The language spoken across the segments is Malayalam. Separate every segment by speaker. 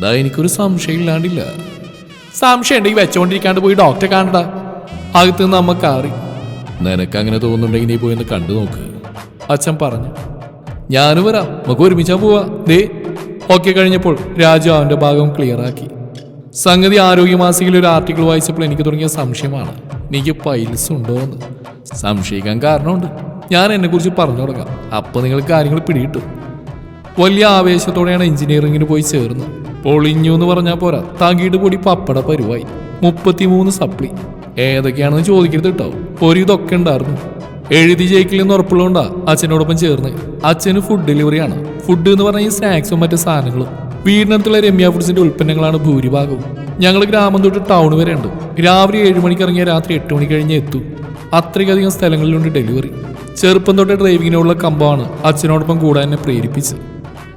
Speaker 1: ദാ എനിക്കൊരു സംശയം ഇല്ലാണ്ടില്ല. സംശയം ഉണ്ടെങ്കിൽ വെച്ചോണ്ടിരിക്കാണ്ട് പോയി ഡോക്ടറെ കാണണ്ട അകത്ത് നിന്ന് അമ്മ കാറി. നിനക്ക് അങ്ങനെ തോന്നുന്നുണ്ടെങ്കിൽ നീ പോയി ഒന്ന് കണ്ടു നോക്ക്. അച്ഛൻ പറഞ്ഞു ഞാനും വരാം. നമുക്ക് ഒരുമിച്ചാ പോവാ. ദേ. ഓക്കെ കഴിഞ്ഞപ്പോൾ രാജു അവന്റെ ഭാഗം ക്ലിയർ ആക്കി. സംഗതി ആരോഗ്യമാസികയിൽ ഒരു ആർട്ടിക്കിൾ വായിച്ചപ്പോൾ എനിക്ക് തുടങ്ങിയ സംശയമാണ്. എനിക്ക് പൈൽസ് ഉണ്ടോ എന്ന് സംശയിക്കാൻ കാരണമുണ്ട്. ഞാൻ എന്നെ കുറിച്ച് പറഞ്ഞു തുടങ്ങാം. അപ്പൊ നിങ്ങൾ കാര്യങ്ങൾ പിടിയിട്ടു വലിയ ആവേശത്തോടെയാണ് എഞ്ചിനീയറിംഗിന് പോയി ചേർന്നത്. പൊളിഞ്ഞു എന്ന് പറഞ്ഞാൽ പോരാ. തകിട് പൊടി പപ്പട പരുവായി. മുപ്പത്തിമൂന്ന് സപ്ലി. ഏതൊക്കെയാണെന്ന് ചോദിക്കരുത് കേട്ടോ ഒരു ഇതൊക്കെ ഉണ്ടായിരുന്നു. എഴുതി ജയിക്കില്ലെന്ന് ഉറപ്പുള്ളതുകൊണ്ടാ അച്ഛനോടൊപ്പം ചേർന്ന്. അച്ഛന് ഫുഡ് ഡെലിവറിയാണ് ഫുഡ് എന്ന് പറഞ്ഞാൽ ഈ സ്നാക്സും മറ്റു സാധനങ്ങളും. വീടിനടുത്തുള്ള രമ്യ ഫുഡ്സിന്റെ ഉൽപ്പന്നങ്ങളാണ് ഭൂരിഭാഗവും. ഞങ്ങൾ ഗ്രാമം തൊട്ട് ടൗൺ വരെ ഉണ്ട്. രാവിലെ ഏഴ് മണിക്ക് ഇറങ്ങിയ രാത്രി എട്ട് മണി കഴിഞ്ഞ് എത്തും. അത്രയ്ക്കധികം സ്ഥലങ്ങളിലുണ്ട് ഡെലിവറി ചെറുപ്പം തൊട്ട് ഡ്രൈവിങ്ങിനുള്ള കമ്പമാണ് അച്ഛനോടൊപ്പം കൂടാൻ എന്നെ പ്രേരിപ്പിച്ചു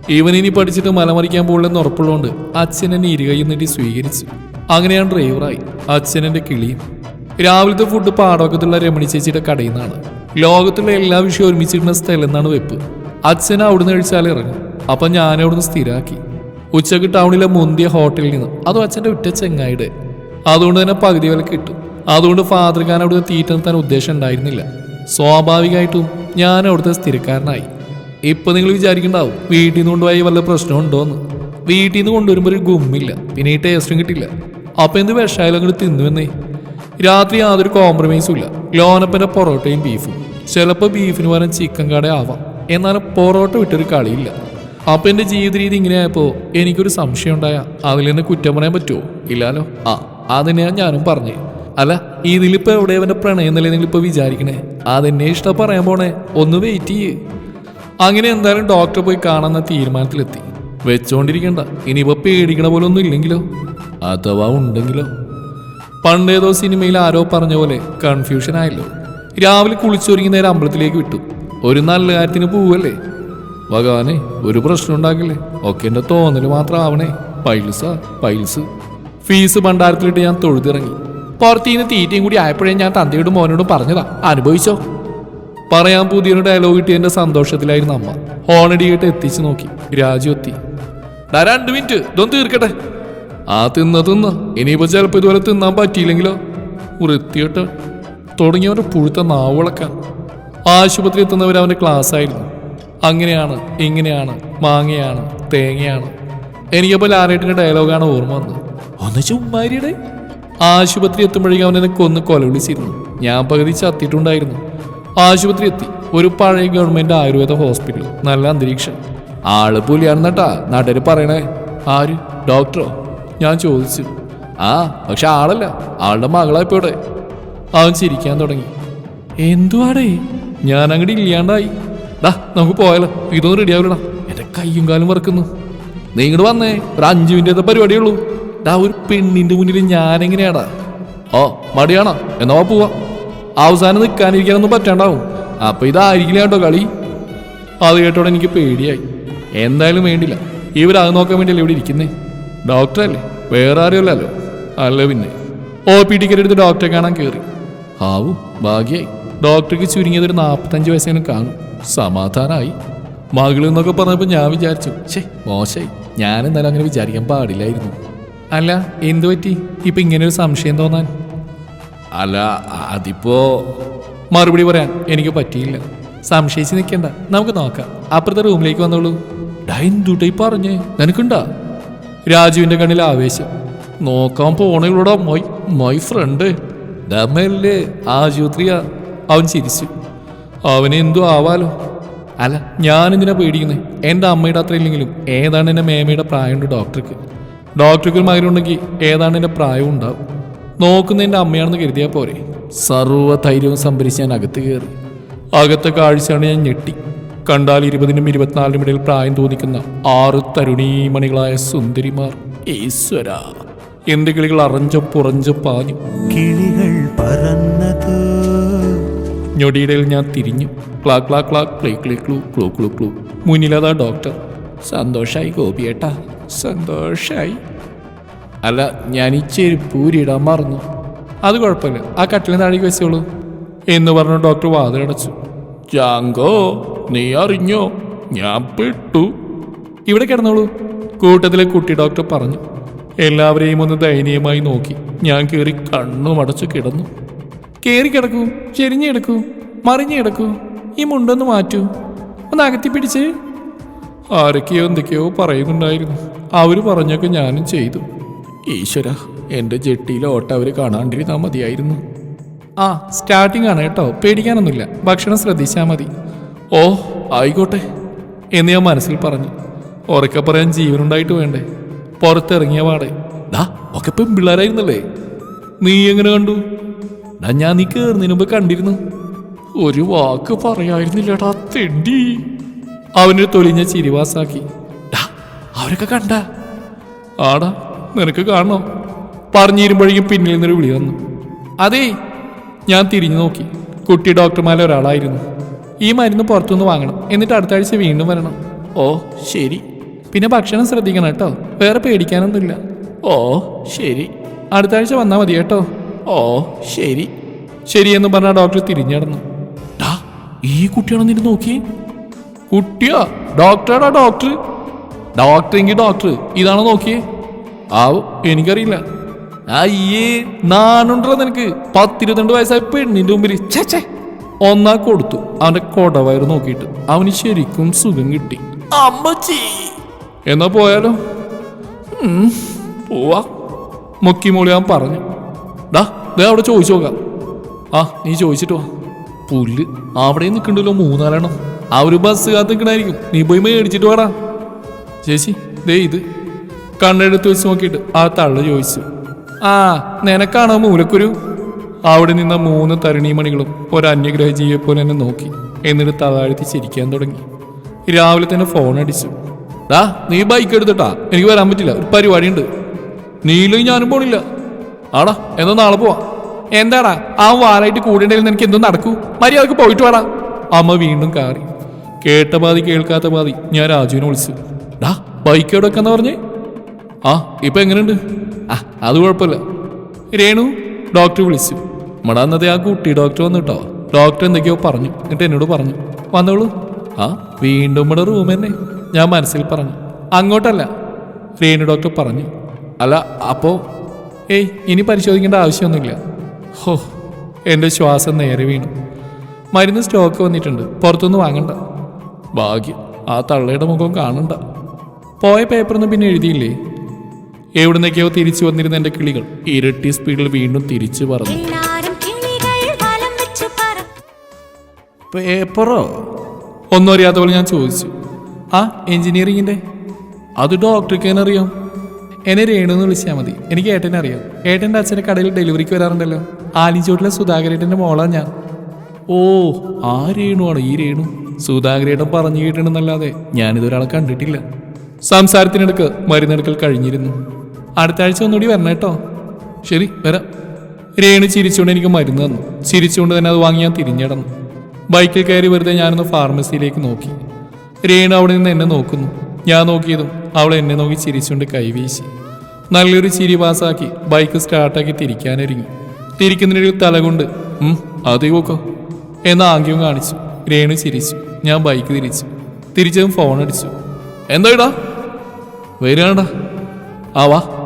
Speaker 1: ഇവൻ ഇനി പഠിച്ചിട്ട് മലമറിക്കാൻ പോകില്ലെന്ന് ഉറപ്പുള്ളതുകൊണ്ട് അച്ഛൻ എന്നെ ഇരുകൈ നീട്ടി സ്വീകരിച്ചു. അങ്ങനെയാണ് ഡ്രൈവറായി. അച്ഛൻ എന്റെ കിളിയും. രാവിലത്തെ ഫുഡ് പാടവക്കത്തുള്ള രമണി ചേച്ചിയുടെ കടയിൽ നിന്നാണ് ലോകത്തുള്ള എല്ലാ വിഷയവും ഒരുമിച്ചിരുന്ന സ്ഥലം എന്നാണ് വെപ്പ്. അച്ഛൻ അവിടുന്ന് കഴിച്ചാൽ ഇറങ്ങും. അപ്പം ഞാൻ അവിടുന്ന് സ്ഥിരാക്കി. ഉച്ചയ്ക്ക് ടൗണിലെ മുന്തിയ ഹോട്ടലിൽ നിന്ന്. അതും അച്ഛന്റെ ഉറ്റ ചെങ്ങായിടെ അതുകൊണ്ട് തന്നെ പകുതി വില കിട്ടും. അതുകൊണ്ട് ഫാദർ ഖാൻ അവിടുത്തെ തീറ്റ നിർത്താൻ ഉദ്ദേശം ഉണ്ടായിരുന്നില്ല. സ്വാഭാവികമായിട്ടും ഞാൻ അവിടുത്തെ സ്ഥിരക്കാരനായി. ഇപ്പൊ നിങ്ങൾ വിചാരിക്കണ്ടാവും. വീട്ടിൽ നിന്ന് കൊണ്ടുപോയി വല്ല പ്രശ്നമുണ്ടോന്ന് വീട്ടിൽ നിന്ന് കൊണ്ടുവരുമ്പോൾ ഒരു ഗുമ്മില്ല. പിന്നെ ഈ ടേസ്റ്റും കിട്ടില്ല. അപ്പൊ എന്ത് വിഷായാലും അങ്ങോട്ട് തിന്നുവെന്നേ രാത്രി യാതൊരു കോംപ്രമൈസും ഇല്ല. ലോനപ്പന്റെ പൊറോട്ടയും ബീഫും ചിലപ്പോൾ ബീഫിന് പകരം ചിക്കൻ കട ആവാം. എന്നാലും പൊറോട്ട വിട്ടൊരു കളിയില്ല. അപ്പൊ എന്റെ ജീവിത രീതി ഇങ്ങനെയായപ്പോ എനിക്കൊരു സംശയം ഉണ്ടായ. അതിൽ നിന്ന് കുറ്റം പറയാൻ പറ്റുമോ ഇല്ലാലോ? ആ അതിനെയാ ഞാനും പറഞ്ഞു. അല്ല ഇതിലിപ്പോ എവിടെ അവന്റെ പ്രണയം എന്നല്ലേ നിങ്ങളിപ്പോ വിചാരിക്കണേ? അതെന്നെ ഇഷ്ടം പറയാൻ പോണേ. ഒന്ന് വെയിറ്റ് ചെയ്യേ. അങ്ങനെ എന്തായാലും ഡോക്ടറെ പോയി കാണാന്ന തീരുമാനത്തിലെത്തി. വെച്ചോണ്ടിരിക്കണ്ട. ഇനിയിപ്പോ പേടിക്കണ പോലെ ഒന്നും ഇല്ലെങ്കിലോ? അഥവാ ഉണ്ടെങ്കിലോ? പണ്ടേതോ സിനിമയിൽ ആരോ പറഞ്ഞ പോലെ കൺഫ്യൂഷൻ ആയല്ലോ. രാവിലെ കുളിച്ചൊരുങ്ങി നേരെ അമ്പലത്തിലേക്ക് വിട്ടു. ഒരു നല്ല കാര്യത്തിന് പോവല്ലേ? ഭഗവാനെ ഒരു പ്രശ്നം ഉണ്ടാക്കില്ലേ? ഒക്കെ എന്റെ തോന്നൽ മാത്രം ആവണേ. പൈൽസാ പൈൽസ്. ഫീസ് ഭണ്ഡാരത്തിലിട്ട് ഞാൻ തൊഴുതിറങ്ങി. പുറത്തുനിന്ന് തീറ്റയും കൂടി ആയപ്പോഴേ ഞാൻ തന്തയോടും മോനോടും പറഞ്ഞതാ. അനുഭവിച്ചോ? പറയാൻ പുതിയൊരു ഡയലോഗ് കിട്ടിയതിന്റെ സന്തോഷത്തിലായിരുന്നു അമ്മ. ഹോണടിയായിട്ട് എത്തിച്ചു നോക്കി. രാജു എത്തി. "ദാ രണ്ട് മിനിറ്റ് ഇതൊന്ന് തീർക്കട്ടെ? ആ തിന്ന തിന്ന. ഇനിയിപ്പോ ചിലപ്പോ ഇതുപോലെ തിന്നാൻ പറ്റിയില്ലെങ്കിലോ? വൃത്തിയിട്ട് തുടങ്ങിയവരുടെ പുഴുത്ത നാവുളക്കാൻ ആശുപത്രി എത്തുന്നവർ അവന്റെ ക്ലാസ് ആയിരുന്നു അങ്ങനെയാണ് ഇങ്ങനെയാണ് മാങ്ങയാണ് തേങ്ങയാണ്. എനിക്കപ്പോൾ ലാലേട്ടിന്റെ ഡയലോഗാണ് ഓർമ്മ വന്നത്. ഒന്ന് ചുമ്മാരിയുടെ. ആശുപത്രി എത്തുമ്പോഴേക്കും അവനെ കൊന്ന് കൊലവിളിച്ചിരുന്നു. ഞാൻ പകുതി ചത്തിട്ടുണ്ടായിരുന്നു. ആശുപത്രി എത്തി ഒരു പഴയ ഗവൺമെന്റ് ആയുർവേദ ഹോസ്പിറ്റൽ. നല്ല അന്തരീക്ഷം. ആൾ പുലിയാണെന്നട്ടാ നാട്ടുകാർ പറയണേ. ആര്? ഡോക്ടറോ? ഞാൻ ചോദിച്ചു. ആ പക്ഷെ ആളല്ല. ആളുടെ മകളായിപ്പോടെ. അവൻ ചിരിക്കാൻ തുടങ്ങി. എന്തുവാടേ? ഞാൻ അങ്ങോട്ട് ഇല്ലാണ്ടായി. ഡാ നമുക്ക് പോയാലോ. ഇതൊന്നും റെഡി ആവില്ലടാ എന്റെ കയ്യും കാലും വറക്കുന്നു. നീ വന്നേ. ഒരു അഞ്ചു മിനിറ്റത്തെ പരിപാടിയുള്ളൂ. ഡാ ഒരു പെണ്ണിന്റെ മുന്നിൽ ഞാൻ എങ്ങനെയാടാ ഓ മടിയാണോ? എന്നാ പോവാ. അവസാനം നിൽക്കാനിരിക്കാനൊന്നും പറ്റാണ്ടാവും. അപ്പൊ ഇതായിരിക്കില്ല കേട്ടോ കളി? അത് കേട്ടോടെ എനിക്ക് പേടിയായി. എന്തായാലും വേണ്ടില്ല. ഇവരത് നോക്കാൻ വേണ്ടിയല്ലേ ഇവിടെ ഇരിക്കുന്നേ? ഡോക്ടറല്ലേ വേറെ ആരുമല്ലല്ലോ അല്ല പിന്നെ. ഒ പി ടിക്കറ്റ് എടുത്ത് ഡോക്ടറെ കാണാൻ കയറി ആവു ഭാഗ്യായി. ഡോക്ടർക്ക് ചുരുങ്ങിയത് ഒരു നാൽപ്പത്തഞ്ച് വയസ്സേനും കാണും. സമാധാനമായി മകൾ എന്നൊക്കെ പറഞ്ഞപ്പോൾ ഞാൻ വിചാരിച്ചു ഛേ മോശമായി എന്തായാലും അങ്ങനെ വിചാരിക്കാൻ പാടില്ലായിരുന്നു. അല്ല എന്തു പറ്റി? ഇപ്പം ഇങ്ങനെ ഒരു സംശയം തോന്നാൻ. അല്ല അതിപ്പോ മറുപടി പറയാൻ എനിക്ക് പറ്റിയില്ല. സംശയിച്ച് നിൽക്കണ്ട. നമുക്ക് നോക്കാം. അപ്പുറത്തെ റൂമിലേക്ക് വന്നോളൂ. ഡൈൻ ഡൈൻഡൂട്ടായി പറഞ്ഞേ? നിനക്കുണ്ടാ? രാജുവിന്റെ കണ്ണിൽ ആവേശം. നോക്കാൻ പോണകളോടാ മൈ മൈ ഫ്രണ്ട്. ഡമല്ലേ ആശുപത്രിയ. അവൻ ചിരിച്ചു. അവന് എന്തോ ആവാലോ. അല്ല ഞാൻ എന്തിനാ പേടിക്കുന്നത് എന്റെ അമ്മയുടെ അത്ര ഇല്ലെങ്കിലും ഏതാണ് എന്റെ മേമയുടെ പ്രായമുണ്ട് ഡോക്ടർക്ക്. ഡോക്ടർക്ക് മകനുണ്ടെങ്കിൽ ഏതാണ് എന്റെ പ്രായവും ഉണ്ടാവും? നോക്കുന്ന എന്റെ അമ്മയാണെന്ന് കരുതിയാൽ പോരെ. സർവ ധൈര്യവും സംഭരിച്ച് ഞാൻ അകത്ത് കയറി. അകത്തെ കാഴ്ചയാണ് ഞാൻ ഞെട്ടി. കണ്ടാൽ ഇരുപതിനും ഇരുപത്തിനാലിനും ഇടയിൽ പ്രായം തോന്നിക്കുന്ന ആറ് തരുണീമണികളായ സുന്ദരിമാർ. ഈശ്വര. എന്റെ കിളികൾ അറഞ്ചോ പുറഞ്ചോ പാഞ്ഞു.
Speaker 2: കിളികൾ പറന്നത്.
Speaker 1: ഞൊടിയിടയിൽ ഞാൻ തിരിഞ്ഞു. ക്ലാ ക്ലാ ക്ലാ ക്ലേ ക്ലേ ക്ലൂ ക്ലൂ ക്ലൂ. ക്ലൂ മുന്നിലതാ ഡോക്ടർ. സന്തോഷായി ഗോപിയേട്ടാ. സന്തോഷായി. അല്ല ഞാൻ ഈ പൂരിയിടാൻ മറന്നു. അത് കുഴപ്പമില്ല. ആ കട്ടിലിന് താഴേക്ക് വെച്ചോളൂ. എന്ന് പറഞ്ഞു ഡോക്ടർ വാതിലടച്ചു. ജാങ്കോ നീ അറിഞ്ഞോ? ഞാൻ പെട്ടു. ഇവിടെ കിടന്നോളൂ. കൂട്ടത്തിലെ കുട്ടി ഡോക്ടർ പറഞ്ഞു. എല്ലാവരെയും ഒന്ന് ദയനീയമായി നോക്കി. ഞാൻ കയറി കണ്ണും അടച്ചു കിടന്നു. കയറി കിടക്കൂ. ചെരിഞ്ഞു കിടക്കൂ. മറിഞ്ഞു കിടക്കൂ. ഈ മുണ്ടൊന്ന് മാറ്റൂ. ഒന്ന് അകത്തി പിടിച്ച്. ആരൊക്കെയോ എന്തൊക്കെയോ പറയുന്നുണ്ടായിരുന്നു. അവർ പറഞ്ഞൊക്കെ ഞാനും ചെയ്തു. ഈശ്വര എന്റെ ജെട്ടിയിലെ ഓട്ട അവർ കാണാണ്ടിരുന്നാൽ മതിയായിരുന്നു. ആ സ്റ്റാർട്ടിംഗ് ആണ് കേട്ടോ. പേടിക്കാനൊന്നുമില്ല. ഭക്ഷണം ശ്രദ്ധിച്ചാൽ മതി. ഓ ആയിക്കോട്ടെ. എന്ന് ഞാൻ മനസ്സിൽ പറഞ്ഞു. ഉറക്കെ പറയാൻ ജീവനുണ്ടായിട്ട് വേണ്ടേ? പുറത്തിറങ്ങിയ പാടെ. ദാ ഒക്കെ പെൺപിള്ളേരായിരുന്നല്ലേ നീ എങ്ങനെ കണ്ടു? ഡാ ഞാൻ നീ കയറുന്നതിന് മുമ്പ് കണ്ടിരുന്നു. ഒരു വാക്ക് പറയായിരുന്നില്ലടാ തെണ്ടി. അവനൊരു തൊലിഞ്ഞ ചിരിവാസാക്കി ഡാ അവരൊക്കെ കണ്ട. ആടാ നിനക്ക് കാണണോ. പറഞ്ഞിരുമ്പോഴേക്കും പിന്നിൽ നിന്നൊരു വിളി വന്നു. അതേ ഞാൻ തിരിഞ്ഞു നോക്കി. കുട്ടി ഡോക്ടർമാരിൽ ഒരാളായിരുന്നു. ഈ മരുന്ന് പുറത്തുനിന്ന് വാങ്ങണം. എന്നിട്ട് അടുത്ത ആഴ്ച വീണ്ടും വരണം. ഓ ശരി. പിന്നെ ഭക്ഷണം ശ്രദ്ധിക്കണം കേട്ടോ. വേറെ പേടിക്കാനൊന്നുമില്ല. ഓ ശരി. അടുത്ത ആഴ്ച വന്നാൽ മതി കേട്ടോ. ഓ ശരി. ശരിയെന്ന് പറഞ്ഞ ഡോക്ടർ തിരിഞ്ഞടന്നു ഡാ ഈ കുട്ടിയാണോ നിന്നെ നോക്കി കുട്ടിയോ? ഡോക്ടറാടാ ഡോക്ടർ. ഡോക്ടറെങ്കിൽ ഡോക്ടർ. ഇതാണോ നോക്കിയേ? ആവും. എനിക്കറിയില്ല. അയ്യേ നാണുണ്ടോ നിനക്ക്. പത്തിരുപത്തിരണ്ട് വയസ്സായ പെണ്ണിന്റെ മുമ്പിൽ ഛേ ഒന്നാ കൊടുത്തു. അവന്റെ കൊടവയർ നോക്കിയിട്ട്. അവന് ശരിക്കും സുഖം കിട്ടി. അമ്മച്ചി. എന്നാ പോയാലോ? പോവാ. മുക്കി മോളി അവൻ പറഞ്ഞു. ഡാ ദേ അവിടെ ചോദിച്ചു നോക്കാം. ആ നീ ചോദിച്ചിട്ട് വാ. പുല്ല് അവിടെ നിൽക്കണ്ടല്ലോ മൂന്നാലെണ്ണം. ആ ഒരു ബസ് കാത്ത് നിൽക്കണായിരിക്കും. നീ പോയി മേടിച്ചിട്ട് വാടാ. ചേച്ചി ദേ ഇത്. കണ്ണെടുത്ത് വെച്ച് നോക്കിയിട്ട് ആ തള്ള ചോദിച്ചു ആ നിനക്കാണോ മൂലക്കുരു? അവിടെ നിന്ന മൂന്ന് തരുണീമണികളും ഒരു അന്യഗ്രഹ ജീവിയെ പോലെ എന്നെ നോക്കി എന്നിട്ട് തളാഴ്ത്തി ചിരിക്കാൻ തുടങ്ങി. രാവിലെ തന്നെ ഫോൺ അടിച്ചു ഡാ നീ ബൈക്ക് എടുത്തിട്ടാ? എനിക്ക് വരാൻ പറ്റില്ല ഒരു പരിപാടിയുണ്ട്. നീലും ഞാനും പോണില്ല. ആടാ എന്നാ നാളെ പോവാ. എന്താടാ ആ വാലായിട്ട് കൂടേണ്ടതിൽ എനിക്ക് എന്തോ നടക്കൂ? മര്യാദയ്ക്ക് പോയിട്ട് വാടാ. അമ്മ വീണ്ടും കാറി. കേട്ട പാതി കേൾക്കാത്ത പാതി ഞാൻ രാജുവിനെ വിളിച്ചു ഡാ ബൈക്ക് എവിടെ വെക്കാന്ന് പറഞ്ഞേ? ആ ഇപ്പൊ എങ്ങനെയുണ്ട് ആ അത് കുഴപ്പമില്ല. രേണു ഡോക്ടർ വിളിച്ചു. മടാന്നത് ആ കുട്ടി ഡോക്ടർ വന്നിട്ടോ? ഡോക്ടർ എന്തൊക്കെയോ പറഞ്ഞു. എന്നിട്ട് എന്നോട് പറഞ്ഞു വന്നോളൂ. ആ വീണ്ടും ഇവിടെ റൂം തന്നെ. ഞാൻ മനസ്സിൽ പറഞ്ഞു അങ്ങോട്ടല്ല. രേണു ഡോക്ടർ പറഞ്ഞു അല്ല അപ്പോ? ഏയ് ഇനി പരിശോധിക്കേണ്ട ആവശ്യമൊന്നുമില്ല. ഹോ എന്റെ ശ്വാസം നേരെ വീണു. മരുന്ന് സ്റ്റോക്ക് വന്നിട്ടുണ്ട്. പുറത്തുനിന്ന് വാങ്ങണ്ട. ഭാഗ്യം ആ തള്ളയുടെ മുഖം കാണണ്ട. പോയ പേപ്പറൊന്നും പിന്നെ എഴുതിയില്ലേ? എവിടുന്നൊക്കെയോ തിരിച്ചു വന്നിരുന്ന എന്റെ കിളികൾ. ഇരട്ടി സ്പീഡിൽ വീണ്ടും തിരിച്ചു പറഞ്ഞു
Speaker 3: എല്ലാരും കിളികൾ വലം വെച്ചു പറ
Speaker 2: പേപ്പറോ
Speaker 1: ഒന്നും അറിയാത്ത പോലെ ഞാൻ ചോദിച്ചു. ആ എഞ്ചിനീയറിങ്ങിന്റെ? അത് ഡോക്ടർക്ക് തന്നെ അറിയാം. എന്നെ രേണു എന്ന് വിളിച്ചാൽ മതി. എനിക്ക് ഏട്ടനെ അറിയാം. ഏട്ടന്റെ അച്ഛന്റെ കടയിൽ ഡെലിവറിക്ക് വരാറുണ്ടല്ലോ. ആലിച്ചോട്ടിലെ സുധാകരേട്ടന്റെ മോളാണ് ഞാൻ. ഓ ആ രേണുവാണ് ഈ രേണു. സുധാകരേട്ടൻ പറഞ്ഞു കേട്ടിട്ടുണ്ടെന്നല്ലാതെ ഞാനിതൊരാളെ കണ്ടിട്ടില്ല. സംസാരത്തിനിടക്ക് മരുന്നെടുക്കൽ കഴിഞ്ഞിരുന്നു. അടുത്ത ആഴ്ച ഒന്നുകൂടി വരണം കേട്ടോ. ശരി വരാം. രേണു ചിരിച്ചുകൊണ്ട് എനിക്ക് മരുന്ന് തന്നു. ചിരിച്ചുകൊണ്ട് തന്നെ അത് വാങ്ങി ഞാൻ തിരിഞ്ഞടന്നു. ബൈക്കിൽ കയറി വെറുതെ ഞാനൊന്ന് ഫാർമസിയിലേക്ക് നോക്കി. രേണു അവിടെ നിന്ന് എന്നെ നോക്കുന്നു. ഞാൻ നോക്കിയതും അവൾ എന്നെ നോക്കി ചിരിച്ചുകൊണ്ട് കൈവീശി. നല്ലൊരു ചിരി പാസാക്കി ബൈക്ക് സ്റ്റാർട്ടാക്കി തിരിക്കാനൊരുങ്ങി. തിരിക്കുന്നതിനൊരു തലകൊണ്ട് അതേ പോക്കോ എന്ന ആംഗ്യവും കാണിച്ചു. രേണു ചിരിച്ചു. ഞാൻ ബൈക്ക് തിരിച്ചു. തിരിച്ചതും ഫോൺ അടിച്ചു. എന്താ ഇടാ? ആ വാ.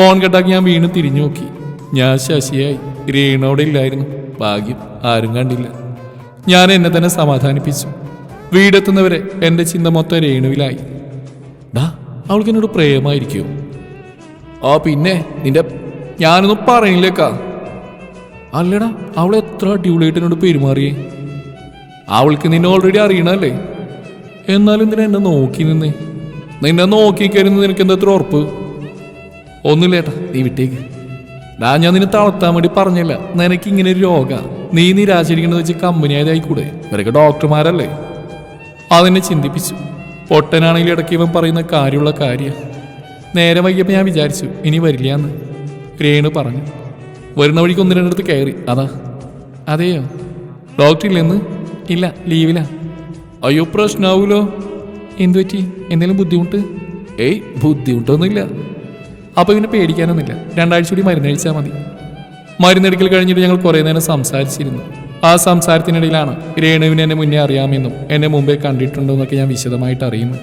Speaker 1: ഫോൺ കെട്ടാക്കി ഞാൻ വീണ്ടും തിരിഞ്ഞു നോക്കി. ഞാൻ ശശിയായി. രീണോടെ ഇല്ലായിരുന്നു. ഭാഗ്യം ആരും കണ്ടില്ല. ഞാൻ എന്നെ തന്നെ സമാധാനിപ്പിച്ചു. വീടെത്തുന്നവരെ എന്റെ ചിന്ത മൊത്തം രേണുവിലായി. ഡാ അവൾക്ക് എന്നോട് പ്രേമായിരിക്കും? ആ പിന്നെ നിന്റെ ഞാനൊന്നും പറയില്ലേക്കാ അല്ലടാ അവൾ എത്ര അടിപൊളിയായിട്ട് എന്നോട് പെരുമാറിയേ? അവൾക്ക് നിന്നെ ഓൾറെഡി അറിയണല്ലേ? എന്നാലും നിന്നെ എന്നെ നോക്കി നിന്നേ? നിന്നെ നോക്കി കരുന്ന് നിനക്ക് എന്താ ഉറപ്പ്? ഒന്നുമില്ല ഏട്ടാ നീ വിട്ടേക്ക്. ഡാ ഞാൻ നിന്നെ തളർത്താൻ വേണ്ടി പറഞ്ഞില്ല. നിനക്ക് ഇങ്ങനെ ഒരു രോഗ. നീ നിരാശിരിക്കണമെന്ന് വെച്ച് കമ്പനി ആയതായിക്കൂടെ ഇവരൊക്കെ ഡോക്ടർമാരല്ലേ? അതെന്നെ ചിന്തിപ്പിച്ചു. പൊട്ടനാണെങ്കിൽ ഇടയ്ക്ക് ഇവൻ പറയുന്ന കാര്യമുള്ള കാര്യം. നേരെ വൈകിയപ്പോൾ ഞാൻ വിചാരിച്ചു ഇനി വരില്ല എന്ന് പറഞ്ഞു. വരുന്ന വഴിക്ക് ഒന്ന് രണ്ടിടത്ത് കയറി അതാ. അതെയോ? ഡോക്ടർ ഇല്ലെന്ന്? ഇല്ല ലീവിലാ. അയ്യോ പ്രശ്നാവൂലോ? എന്തു പറ്റി എന്തെങ്കിലും ബുദ്ധിമുട്ട്? ഏയ് ബുദ്ധിമുട്ടൊന്നുമില്ല. അപ്പോൾ ഇവനെ പേടിക്കാനൊന്നുമില്ല. രണ്ടാഴ്ച കൂടി മരുന്ന് കഴിച്ചാൽ മതി. മരുന്നെടുക്കൽ കഴിഞ്ഞിട്ട് ഞങ്ങൾ കുറേ നേരം സംസാരിച്ചിരുന്നു. ആ സംസാരത്തിനിടയിലാണ് രേണുവിനെ എന്നെ മുന്നേ അറിയാമെന്നും എന്നെ മുമ്പേ കണ്ടിട്ടുണ്ടോ എന്നൊക്കെ ഞാൻ വിശദമായിട്ട് അറിയുന്നു.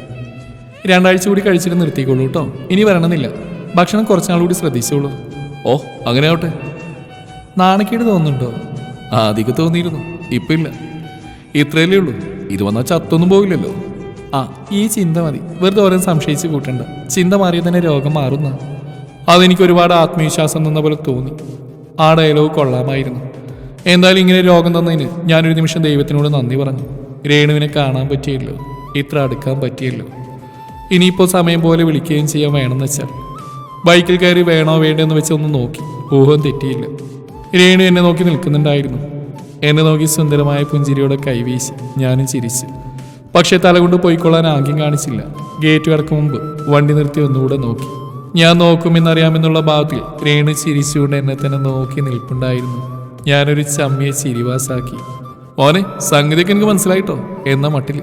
Speaker 1: രണ്ടാഴ്ച കൂടി കഴിച്ചിട്ട് നിർത്തിക്കോളൂ കേട്ടോ. ഇനി വരണമെന്നില്ല. ഭക്ഷണം കുറച്ചാൾ കൂടി ശ്രദ്ധിച്ചോളൂ. ഓ അങ്ങനെ ആവട്ടെ. നാണക്കേട് തോന്നുന്നുണ്ടോ? ആദ്യമൊക്കെ തോന്നിയിരുന്നു. ഇപ്പം ഇല്ല. ഇത്രയല്ലേ ഉള്ളൂ. ഇത് വന്നാൽ ചത്തൊന്നും പോകില്ലല്ലോ ആ ഈ ചിന്ത മതി. വെറുതെ ഓരോ സംശയിച്ച് കൂട്ടണ്ട. ചിന്ത മാറിയ തന്നെ രോഗം മാറുന്ന. അതെനിക്ക് ഒരുപാട് ആത്മവിശ്വാസം തന്ന പോലെ തോന്നി. ആ ഡയലോഗ് കൊള്ളാമായിരുന്നു. എന്തായാലും ഇങ്ങനെ രോഗം തന്നതിന് ഞാനൊരു നിമിഷം ദൈവത്തിനോട് നന്ദി പറഞ്ഞു. രേണുവിനെ കാണാൻ പറ്റിയല്ലോ. ഇത്ര അടുക്കാൻ പറ്റിയല്ലോ. ഇനിയിപ്പോൾ സമയം പോലെ വിളിക്കുകയും ചെയ്യാൻ വേണമെന്ന് വെച്ചാൽ. ബൈക്കിൽ കയറി വേണോ വേണ്ടെന്ന് വെച്ച് ഒന്ന് നോക്കി. ഊഹം തെറ്റിയില്ല. രേണു എന്നെ നോക്കി നിൽക്കുന്നുണ്ടായിരുന്നു. എന്നെ നോക്കി സുന്ദരമായ പുഞ്ചിരിയോടെ കൈവീശി ഞാനും ചിരിച്ചു. പക്ഷേ തലകൊണ്ട് പോയിക്കൊള്ളാൻ ആംഗ്യം കാണിച്ചില്ല. ഗേറ്റ് കടക്കും മുമ്പ് വണ്ടി നിർത്തി ഒന്നുകൂടെ നോക്കി. ഞാൻ നോക്കുമെന്നറിയാമെന്നുള്ള ഭാവത്തിൽ രേണു ചിരിച്ചുകൊണ്ട് എന്നെ തന്നെ നോക്കി നിൽപ്പുണ്ടായിരുന്നു. ഞാനൊരു ചമ്മിയെ ചിരിവാസാക്കി. ഓനെ സംഗതിയൊക്കെ എനിക്ക് മനസ്സിലായിട്ടോ? എന്ന മട്ടിൽ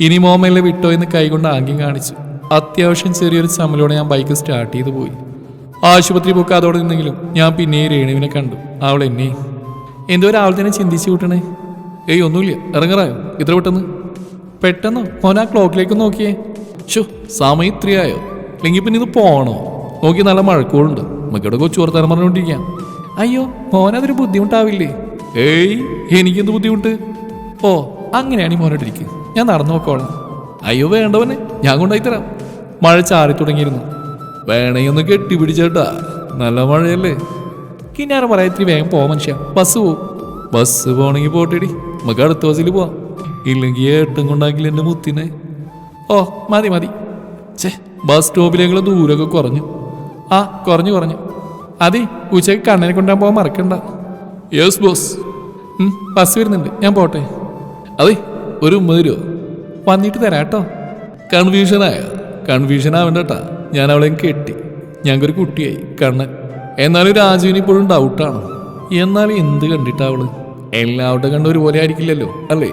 Speaker 1: ഇനി മോമയിലെ വിട്ടോ എന്ന് കൈകൊണ്ട് ആംഗ്യം കാണിച്ചു. അത്യാവശ്യം ചെറിയൊരു ചമ്മലോടെ ഞാൻ ബൈക്ക് സ്റ്റാർട്ട് ചെയ്തു പോയി. ആശുപത്രി പോക്ക് അതോടെ നിന്നെങ്കിലും ഞാൻ പിന്നെയും രേണുവിനെ കണ്ടു. അവൾ എന്നെ. എന്തോ രാവിലെ തന്നെ ചിന്തിച്ചു കൂട്ടണേ. ഏയ് ഒന്നുമില്ല. ഇറങ്ങറായോ? ഇത്ര പെട്ടെന്ന്? പെട്ടെന്ന്? മോനാ ക്ലോക്കിലേക്ക് നോക്കിയേ. ഷോ സമയം ഇത്രയായോ? അല്ലെങ്കിൽ പിന്നെ ഇത് പോണോ? നോക്കി നല്ല മഴക്കോളുണ്ട് നമുക്കിവിടെ കൊച്ചു വർത്താനം പറഞ്ഞുകൊണ്ടിരിക്കാം അയ്യോ മോനതൊരു ബുദ്ധിമുട്ടാവില്ലേ? ഏയ് എനിക്കെന്ത് ബുദ്ധിമുട്ട്? ഓ അങ്ങനെയാണ് ഈ മോനോട്ടിരിക്കുക ഞാൻ നടന്നു നോക്കോളാം അയ്യോ വേണ്ടവനെ ഞാൻ കൊണ്ടായി തരാം മഴ ചാറി തുടങ്ങിയിരുന്നു. വേണേ ഒന്ന് കെട്ടിപ്പിടിച്ചേട്ടാ. നല്ല മഴയല്ലേ? കിന്നാരം പറയാ ഇത്തിരി വേഗം പോവാം മനുഷ്യ. ബസ് പോവും. ബസ് പോണെങ്കിൽ പോട്ടേടി. നമുക്ക് അടുത്ത ബസ്സിൽ പോവാം. ഇല്ലെങ്കിൽ ഏട്ടം കൊണ്ടാക്കില്ല എന്റെ മുത്തിനെ. ഓ മതി മതി. ഛേ ബസ് സ്റ്റോപ്പിലേക്കുള്ള ദൂരമൊക്കെ കുറഞ്ഞു. ആ കുറഞ്ഞു കുറഞ്ഞു. അതെ ഉച്ചയ്ക്ക് കണ്ണനെ കൊണ്ടാൻ പോകാൻ മറക്കണ്ട. യെസ് ബോസ് ബസ് വരുന്നുണ്ട്. ഞാൻ പോട്ടെ. അതെ ഒരു ഉമ്മ തരുമോ വന്നിട്ട് തരാം കേട്ടോ. കൺഫ്യൂഷനായ കൺഫ്യൂഷൻ ആവണ്ടട്ടാ. ഞാൻ അവളെ കെട്ടി. ഞങ്ങൾക്കൊരു കുട്ടിയായി കണ്ണൻ. എന്നാലും രാജുവിന് ഇപ്പോഴും ഡൗട്ടാണ് എന്നാലും എന്ത് കണ്ടിട്ടാ അവൾ? എല്ലാവരുടെ കണ്ട ഒരുപോലെ ആയിരിക്കില്ലല്ലോ അല്ലേ?